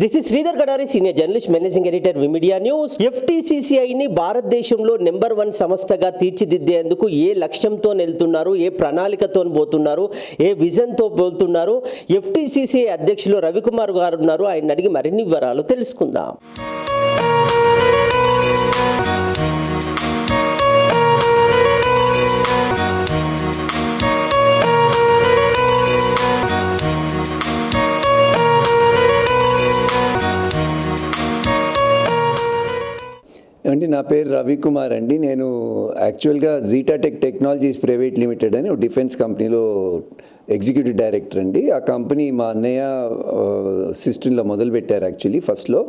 This is Sridhar Gadari senior journalist managing editor V media news ఎఫ్టీసీసీఐని భారతదేశంలో number one సంస్థగా తీర్చిదిద్దేందుకు ఏ లక్ష్యంతో వెళ్తున్నారు ఏ ప్రణాళికతో పోతున్నారు ఏ విజన్తో పోతున్నారు? ఎఫ్టీసీసీఐ అధ్యక్షులు రవికుమార్ గారు ఉన్నారు. ఆయన అడిగి మరిన్ని వివరాలు తెలుసుకుందాం. నా పేరు రవికుమార్ అండి. నేను యాక్చువల్గా జీటాటెక్ టెక్నాలజీస్ ప్రైవేట్ లిమిటెడ్ అని డిఫెన్స్ కంపెనీలో ఎగ్జిక్యూటివ్ డైరెక్టర్ అండి. ఆ కంపెనీ మా అన్నయ్య సిస్టంలో మొదలు పెట్టారు యాక్చువల్లీ ఫస్ట్లో.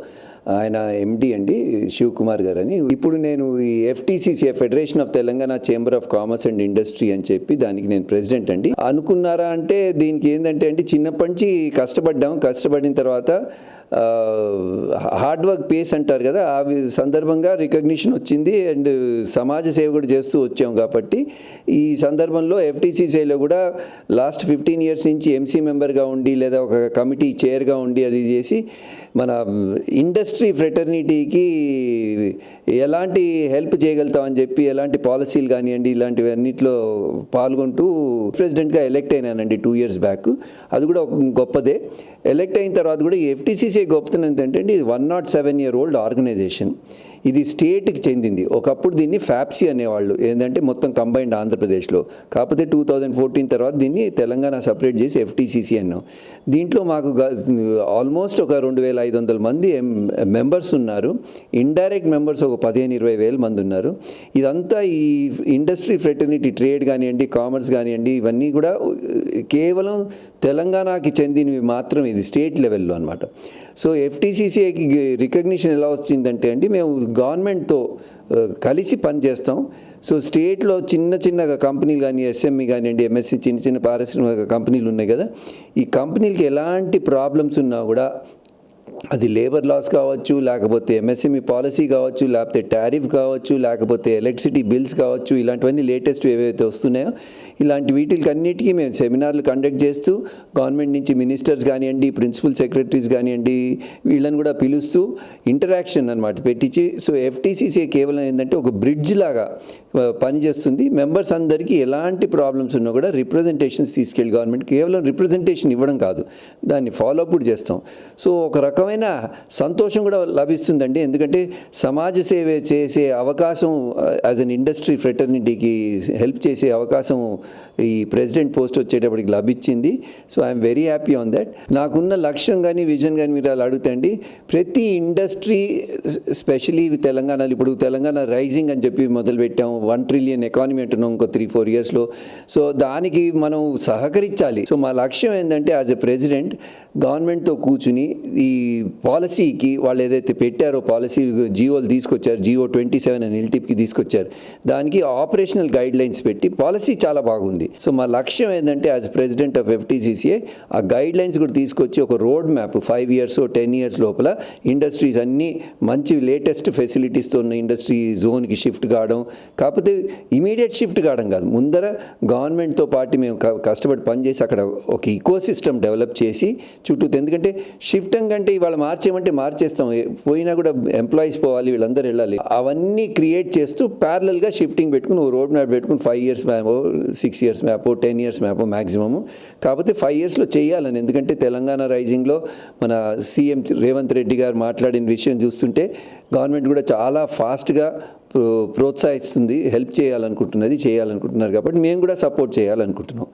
ఆయన ఎండి అండి శివకుమార్ గారు అని ఇప్పుడు నేను ఈ FTCC federation of Telangana chamber of commerce and industry అని చెప్పి దానికి నేను ప్రెసిడెంట్ అండి. అనుకున్నారా అంటే దీనికి ఏంటంటే అండి చిన్నప్పటి నుంచి కష్టపడ్డాం కష్టపడిన తర్వాత హార్డ్ వర్క్ పేస్ అంటారు కదా ఆ సందర్భంగా రికగ్నిషన్ వచ్చింది అండ్ సమాజ సేవ కూడా చేస్తూ వచ్చాం కాబట్టి ఈ సందర్భంలో ఎఫ్టీసీసీలో కూడా లాస్ట్ ఫిఫ్టీన్ ఇయర్స్ నుంచి ఎంసీ మెంబర్గా ఉండి లేదా ఒక కమిటీ చైర్గా ఉండి అది చేసి మన ఇండస్ట్రీ ఫ్రెటర్నిటీకి ఎలాంటి హెల్ప్ చేయగలుగుతామని చెప్పి ఎలాంటి పాలసీలు కానివ్వండి ఇలాంటివి అన్నింటిలో పాల్గొంటూ ప్రెసిడెంట్గా ఎలెక్ట్ అయినానండి టూ ఇయర్స్ బ్యాక్. అది కూడా ఒక గొప్పదే. ఎలెక్ట్ అయిన తర్వాత కూడా ఈ ఎఫ్టీసీసీ గొప్పతనం ఏంటంటే ఇది one not seven year old organisation ఇది స్టేట్కి చెందింది. ఒకప్పుడు దీన్ని ఫ్యాప్సీ అనేవాళ్ళు. ఏంటంటే మొత్తం కంబైన్డ్ ఆంధ్రప్రదేశ్లో. కాకపోతే టూ థౌజండ్ ఫోర్టీన్ తర్వాత దీన్ని తెలంగాణ సపరేట్ చేసి ఎఫ్టీసీసీ అన్నాం. దీంట్లో మాకు ఆల్మోస్ట్ ఒక రెండు వేల ఐదు వందల మంది మెంబర్స్ ఉన్నారు. ఇండైరెక్ట్ మెంబర్స్ ఒక పదిహేను ఇరవై వేల మంది ఉన్నారు. ఇదంతా ఈ ఇండస్ట్రీ ఫ్రెటర్నిటీ ట్రేడ్ కానివ్వండి కామర్స్ కానివ్వండి ఇవన్నీ కూడా కేవలం తెలంగాణకి చెందినవి మాత్రం ఇది స్టేట్ లెవెల్లో అనమాట సో ఎఫ్టీసీసీఐకి రికగ్నిషన్ ఎలా వచ్చిందంటే అండి మేము గవర్నమెంట్తో కలిసి పనిచేస్తాం. సో స్టేట్లో చిన్న చిన్న కంపెనీలు కానీ ఎస్ఎంఈ కానివ్వండి ఎంఎస్సి చిన్న చిన్న పారిశ్రామిక కంపెనీలు ఉన్నాయి కదా. ఈ కంపెనీలకి ఎలాంటి ప్రాబ్లమ్స్ ఉన్నా కూడా అది లేబర్ లాస్ కావచ్చు లేకపోతే ఎంఎస్ఎంఈ పాలసీ కావచ్చు లేకపోతే టారిఫ్ కావచ్చు లేకపోతే ఎలక్ట్రిసిటీ బిల్స్ కావచ్చు ఇలాంటివన్నీ లేటెస్ట్ ఏవైతే వస్తున్నాయో ఇలాంటి వీటికన్నిటికీ మేము సెమినార్లు కండక్ట్ చేస్తూ గవర్నమెంట్ నుంచి మినిస్టర్స్ కానివ్వండి ప్రిన్సిపల్ సెక్రటరీస్ కానివ్వండి వీళ్ళని కూడా పిలుస్తూ ఇంటరాక్షన్ అనమాట పెట్టించి సో ఎఫ్టీసీసీ కేవలం ఏంటంటే ఒక బ్రిడ్జ్ లాగా పనిచేస్తుంది మెంబర్స్ అందరికీ ఎలాంటి ప్రాబ్లమ్స్ ఉన్నా కూడా రిప్రజెంటేషన్స్ తీసుకెళ్ళి గవర్నమెంట్ కేవలం రిప్రజెంటేషన్ ఇవ్వడం కాదు. దాన్ని ఫాలో అప్ కూడా చేస్తాం. సో ఒక రకమైన సంతోషం కూడా లభిస్తుందండి. ఎందుకంటే సమాజ సేవ చేసే అవకాశం యాజ్ అన్ ఇండస్ట్రీ ఫ్రెటర్నిటీకి హెల్ప్ చేసే అవకాశం ఈ ప్రెసిడెంట్ పోస్ట్ వచ్చేటప్పటికి లభించింది so I'm very happy on that నాకున్న లక్ష్యం కానీ విజన్ కానీ మీరు అలా అడుగుతండి ప్రతి ఇండస్ట్రీ స్పెషలీ తెలంగాణలో ఇప్పుడు తెలంగాణ రైజింగ్ అని చెప్పి మొదలుపెట్టాము వన్ ట్రిలియన్ ఎకానమీ అంటున్నాం ఇంకో త్రీ ఫోర్ ఇయర్స్లో సో దానికి మనం సహకరించాలి. సో మా లక్ష్యం ఏంటంటే యాజ్ ఎ ప్రెసిడెంట్ గవర్నమెంట్తో కూర్చుని ఈ పాలసీకి వాళ్ళు ఏదైతే పెట్టారో పాలసీ జియోలు తీసుకొచ్చారు జియో ట్వంటీ సెవెన్ అని ఎల్టీపీకి తీసుకొచ్చారు. దానికి ఆపరేషనల్ గైడ్ లైన్స్ పెట్టి పాలసీ చాలా బాగుంది. సో మా లక్ష్యం ఏంటంటే యాజ్ ప్రెసిడెంట్ ఆఫ్ ఎఫ్టీసీసీఏ ఆ గైడ్ లైన్స్ కూడా తీసుకొచ్చి ఒక road map five years ten years లోపల ఇండస్ట్రీస్ అన్నీ మంచి లేటెస్ట్ ఫెసిలిటీస్తో ఉన్న ఇండస్ట్రీ జోన్కి షిఫ్ట్ కావడం కాకపోతే ఇమీడియట్ షిఫ్ట్ కావడం కాదు. ముందర గవర్నమెంట్తో పాటు మేము క- కష్టపడి పనిచేసి అక్కడ ఒక ఈకో సిస్టమ్ డెవలప్ చేసి చుట్టూ ఎందుకంటే షిఫ్టింగ్ కంటే ఇవాళ మార్చేయమంటే మార్చేస్తాం. పోయినా కూడా ఎంప్లాయీస్ పోవాలి వీళ్ళందరూ వెళ్ళాలి. అవన్నీ క్రియేట్ చేస్తూ ప్యారలల్గా షిఫ్టింగ్ పెట్టుకుని ఓ రోడ్ మ్యాప్ పెట్టుకుని five years map six years map ten years map maximum కాకపోతే ఫైవ్ ఇయర్స్లో చేయాలని. ఎందుకంటే తెలంగాణ రైజింగ్లో మన సీఎం రేవంత్ రెడ్డి గారు మాట్లాడిన విషయం చూస్తుంటే గవర్నమెంట్ కూడా చాలా ఫాస్ట్గా ప్రోత్సహిస్తుంది హెల్ప్ చేయాలనుకుంటున్నది చేయాలనుకుంటున్నారు. కాబట్టి మేము కూడా సపోర్ట్ చేయాలనుకుంటున్నాం.